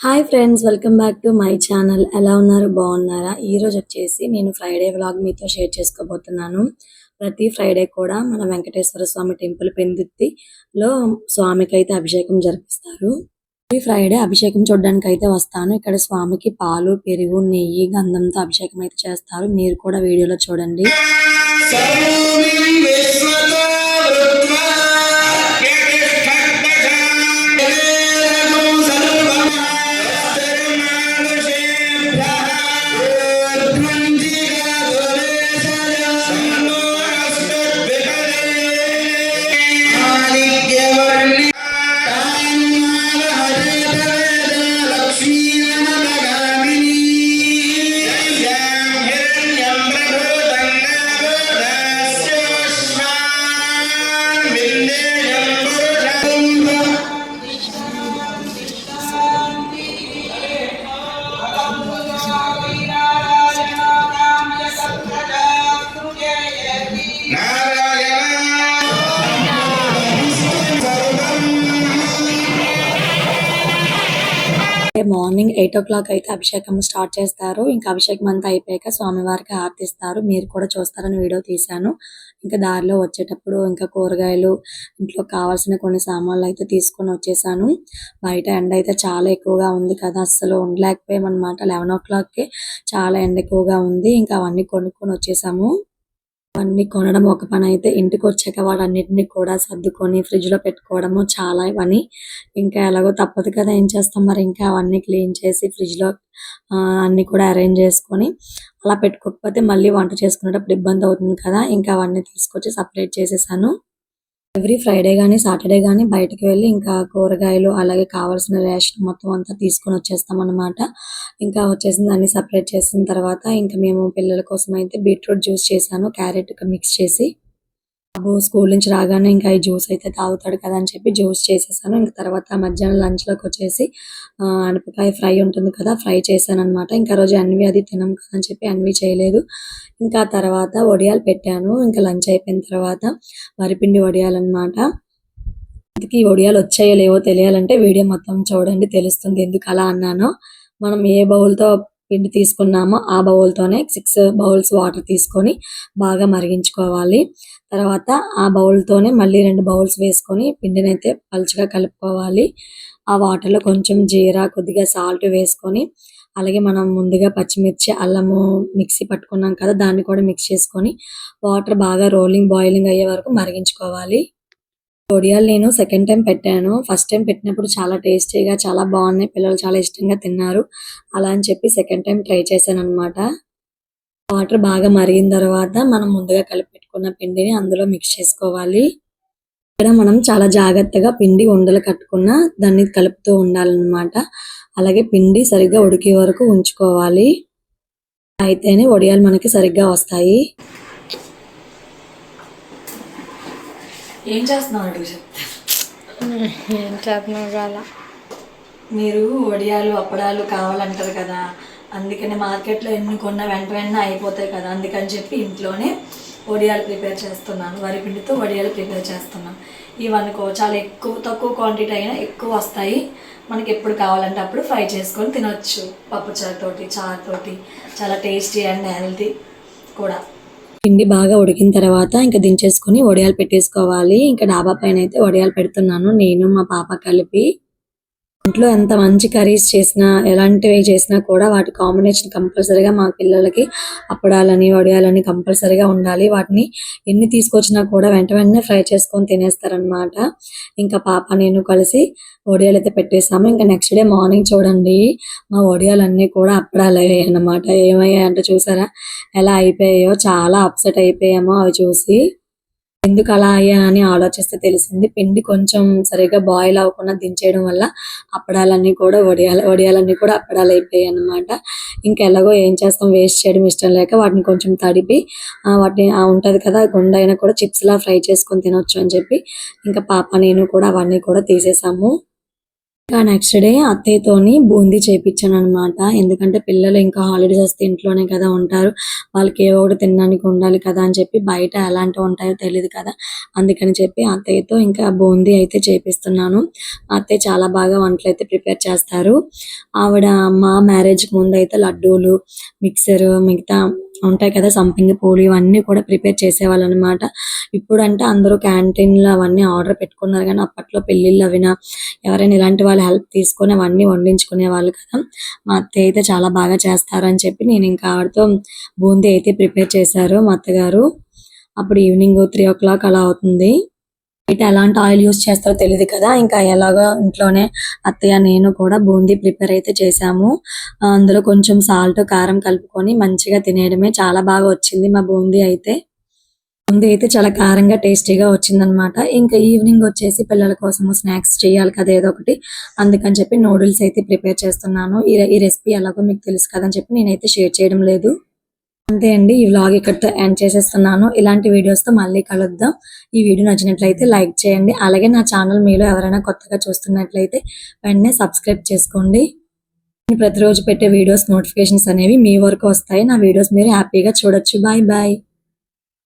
Hi friends welcome back to my channel ఎలా ఉన్నారు? బాగున్నారా? ఈ రోజు వచ్చేసి నేను ఫ్రైడే వ్లాగ్ మీతో షేర్ చేసుకోబోతున్నాను. ప్రతి ఫ్రైడే కూడా మన వెంకటేశ్వర స్వామి టెంపుల్ పెందుత్తిలో స్వామికి అయితే అభిషేకం జరిపిస్తారు. ఈ ఫ్రైడే అభిషేకం చూడడానికి అయితే వస్తాను. ఇక్కడ స్వామికి పాలు పెరుగు నెయ్యి గంధంతో అభిషేకం అయితే చేస్తారు. మీరు కూడా వీడియోలో చూడండి. మార్నింగ్ ఎయిట్ ఓ క్లాక్ అయితే అభిషేకం స్టార్ట్ చేస్తారు. ఇంకా అభిషేకం అంతా అయిపోయాక స్వామివారికి ఆర్తిస్తారు. మీరు కూడా చూస్తారని వీడియో తీశాను. ఇంకా దారిలో వచ్చేటప్పుడు ఇంకా కూరగాయలు ఇంట్లో కావాల్సిన కొన్ని సామాన్లు అయితే తీసుకొని వచ్చేసాను. బయట ఎండ అయితే చాలా ఎక్కువగా ఉంది కదా. అస్సలు ఉండలేకపోయామన్నమాట. లెవెన్ ఓ క్లాక్కి చాలా ఎండ ఎక్కువగా ఉంది. ఇంకా అవన్నీ కొనుక్కొని వచ్చేసాము. అవన్నీ కొనడం ఒక పని అయితే ఇంటికి వచ్చాక వాటన్నిటిని కూడా సర్దుకొని ఫ్రిడ్జ్లో పెట్టుకోవడము చాలా పని ఇంకా ఎలాగో తప్పదు కదా ఏం చేస్తాం మరి ఇంకా అవన్నీ క్లీన్ చేసి ఫ్రిడ్జ్లో అన్ని కూడా అరేంజ్ చేసుకొని అలా పెట్టుకోకపోతే మళ్ళీ వంట చేసుకునేటప్పుడు ఇబ్బంది అవుతుంది కదా. ఇంకా అవన్నీ తీసుకొచ్చి సపరేట్ చేసేసాను. ఎవ్రీ ఫ్రైడే కానీ సాటర్డే కానీ బయటకు వెళ్ళి ఇంకా కూరగాయలు అలాగే కావాల్సిన రేషన్ మొత్తం అంతా తీసుకొని వచ్చేస్తాం అన్నమాట. ఇంకా వచ్చేసింది అన్ని సపరేట్ చేసిన తర్వాత ఇంకా మేము పిల్లల కోసం అయితే బీట్రూట్ జ్యూస్ చేశాను క్యారెట్ మిక్స్ చేసి. బాబు స్కూల్ నుంచి రాగానే ఇంకా ఈ జ్యూస్ అయితే తాగుతాడు కదా అని చెప్పి జ్యూస్ చేసేసాను. ఇంకా తర్వాత మధ్యాహ్నం లంచ్లోకి వచ్చేసి అనపకాయ ఫ్రై ఉంటుంది కదా ఫ్రై చేశాను అనమాట ఇంకా రోజు అన్వి అది తినం కదా అని చెప్పి అన్వి చేయలేదు. ఇంకా తర్వాత వడియాలు పెట్టాను. ఇంకా లంచ్ అయిపోయిన తర్వాత వరిపిండి వడియాలు అనమాట ఇంతకీ వడియాలు వచ్చాయో లేవో తెలియాలంటే వీడియో మొత్తం చూడండి తెలుస్తుంది ఎందుకు అలా అన్నానో. మనం ఏ బౌల్తో పిండి తీసుకున్నామో ఆ బౌల్తోనే సిక్స్ బౌల్స్ వాటర్ తీసుకొని బాగా మరిగించుకోవాలి. తర్వాత ఆ బౌల్తోనే మళ్ళీ రెండు బౌల్స్ వేసుకొని పిండిని అయితే పలుచగా కలుపుకోవాలి. ఆ వాటర్లో కొంచెం జీరా కొద్దిగా సాల్ట్ వేసుకొని అలాగే మనం ముందుగా పచ్చిమిర్చి అల్లము మిక్సీ పట్టుకున్నాం కదా దాన్ని కూడా మిక్స్ చేసుకొని వాటర్ బాగా రోలింగ్ బాయిలింగ్ అయ్యే వరకు మరిగించుకోవాలి. వడియాలు నేను సెకండ్ టైం పెట్టాను. ఫస్ట్ టైం పెట్టినప్పుడు చాలా టేస్టీగా చాలా బాగున్నాయి. పిల్లలు చాలా ఇష్టంగా తిన్నారు. అలా అని చెప్పి సెకండ్ టైం ట్రై చేశాను అనమాట వాటర్ బాగా మరిగిన తర్వాత మనం ముందుగా కలిపి పెట్టుకున్న పిండిని అందులో మిక్స్ చేసుకోవాలి. ఇక్కడ మనం చాలా జాగ్రత్తగా పిండి ఉండలు కట్టుకున్న దాన్ని కలుపుతూ ఉండాలన్నమాట. అలాగే పిండి సరిగ్గా ఉడికే వరకు ఉంచుకోవాలి. అయితేనే వడియాలు మనకి సరిగ్గా వస్తాయి. ఏం చేస్తున్నావు అడుగు ఏం చేస్తున్నావు మీరు వడియాలు అప్పడాలు కావాలంటారు కదా. అందుకని మార్కెట్లో ఎన్ని కొన్నా వెంట వెంటనే అయిపోతాయి కదా. అందుకని చెప్పి ఇంట్లోనే వడియాలు ప్రిపేర్ చేస్తున్నాను. వరి పిండితో వడియాలు ప్రిపేర్ చేస్తున్నాను. ఇవనుకో చాలా ఎక్కువ తక్కువ క్వాంటిటీ అయినా ఎక్కువ వస్తాయి. మనకి ఎప్పుడు కావాలంటే అప్పుడు ఫ్రై చేసుకొని తినొచ్చు. పప్పు చారుతోటి చారుతోటి చాలా టేస్టీ అండ్ హెల్తీ కూడా. పిండి బాగా ఉడికిన తర్వాత ఇంకా దించేసుకొని వడియాలు పెట్టేసుకోవాలి. ఇంకా డాబా పైన అయితే వడియాలు పెడుతున్నాను. నేను మా పాప కలిపి. ఇంట్లో ఎంత మంచి కర్రీస్ చేసినా ఎలాంటివి చేసినా కూడా వాటి కాంబినేషన్ కంపల్సరీగా మా పిల్లలకి అప్పడాలని వడియాలని కంపల్సరీగా ఉండాలి. వాటిని ఎన్ని తీసుకొచ్చినా కూడా వెంట వెంటనే ఫ్రై చేసుకొని తినేస్తారనమాట ఇంకా పాప నేను కలిసి వడియాలు అయితే పెట్టేసాము. ఇంకా నెక్స్ట్ డే మార్నింగ్ చూడండి మా వడియాలన్నీ కూడా అప్పడాలు అయ్యాయి అన్నమాట ఏమయ్యాయి అంటే చూసారా ఎలా అయిపోయాయో చాలా అప్సెట్ అయిపోయామో అవి చూసి. ఎందుకు అలా అయ్యా అని ఆలోచిస్తే తెలిసింది. పిండి కొంచెం సరిగా బాయిల్ అవ్వకుండా దించేయడం వల్ల అప్పడాలన్నీ కూడా వడియాల వడియాలన్నీ కూడా అప్పడాలు అయిపోయాయి అన్నమాట. ఇంకా ఎలాగో ఏం చేస్తాం వేస్ట్ చేయడం ఇష్టం లేక వాటిని కొంచెం తడిపి వాటిని ఉంటుంది ఉంటది కదా గుండె అయినా కూడా చిప్స్లా ఫ్రై చేసుకొని తినొచ్చు అని చెప్పి ఇంకా పాప నేను కూడా అవన్నీ కూడా తీసేసాము. ఇంకా నెక్స్ట్ డే అత్తయ్యతోని బూందీ చేపించాను అనమాట ఎందుకంటే పిల్లలు ఇంకా హాలిడేస్ వస్తే ఇంట్లోనే కదా ఉంటారు. వాళ్ళకి ఏవో ఒకటి తినడానికి ఉండాలి కదా అని చెప్పి బయట ఎలాంటివి ఉంటాయో తెలియదు కదా. అందుకని చెప్పి అత్తయ్యతో ఇంకా బూందీ అయితే చేపిస్తున్నాను. అత్తయ్య చాలా బాగా వంటలు అయితే ప్రిపేర్ చేస్తారు. ఆవిడ మా మ్యారేజ్కి ముందు అయితే లడ్డూలు మిక్సర్ మిగతా ఉంటాయి కదా సంపింగి పూలు ఇవన్నీ కూడా ప్రిపేర్ చేసేవాళ్ళు అనమాట ఇప్పుడంటే అందరూ క్యాంటీన్లు అవన్నీ ఆర్డర్ పెట్టుకున్నారు కానీ అప్పట్లో పెళ్ళిళ్ళు అవినా ఎవరైనా ఇలాంటి వాళ్ళు హెల్ప్ తీసుకొని అవన్నీ వండించుకునే వాళ్ళు కదా. మా అత్తయ్య అయితే చాలా బాగా చేస్తారు అని చెప్పి నేను ఇంకా ఆవిడతో బూందీ అయితే ప్రిపేర్ చేశారు మా అత్తగారు. అప్పుడు ఈవినింగ్ త్రీ ఓ క్లాక్ అలా అవుతుంది. బయట ఎలాంటి ఆయిల్ యూస్ చేస్తారో తెలియదు కదా. ఇంకా ఎలాగో ఇంట్లోనే అత్తయ్య నేను కూడా బూందీ ప్రిపేర్ అయితే చేసాము అందులో కొంచెం సాల్ట్ కారం కలుపుకొని మంచిగా తినేయడమే చాలా బాగా వచ్చింది మా బూందీ అయితే. బూందీ అయితే చాలా కారంగా టేస్టీగా వచ్చిందనమాట ఇంకా ఈవినింగ్ వచ్చేసి పిల్లల కోసం స్నాక్స్ చేయాలి కదా ఏదో ఒకటి. అందుకని చెప్పి నూడిల్స్ అయితే ప్రిపేర్ చేస్తున్నాను. ఈ ఈ రెసిపీ ఎలాగో మీకు తెలుసు కదని చెప్పి నేనైతే షేర్ చేయడం లేదు. అంతే అండి ఈ వ్లాగ్ ఇక్కడితో ఎండ్ చేసేస్తున్నాను. ఇలాంటి వీడియోస్తో మళ్ళీ కలుద్దాం. ఈ వీడియో నచ్చినట్లయితే లైక్ చేయండి. అలాగే నా ఛానల్ మీలో ఎవరైనా కొత్తగా చూస్తున్నట్లయితే వెంటనే సబ్స్క్రైబ్ చేసుకోండి. నేను ప్రతిరోజు పెట్టే వీడియోస్ నోటిఫికేషన్స్ అనేవి మీ వరకు వస్తాయి. నా వీడియోస్ మీరు హ్యాపీగా చూడొచ్చు. Bye bye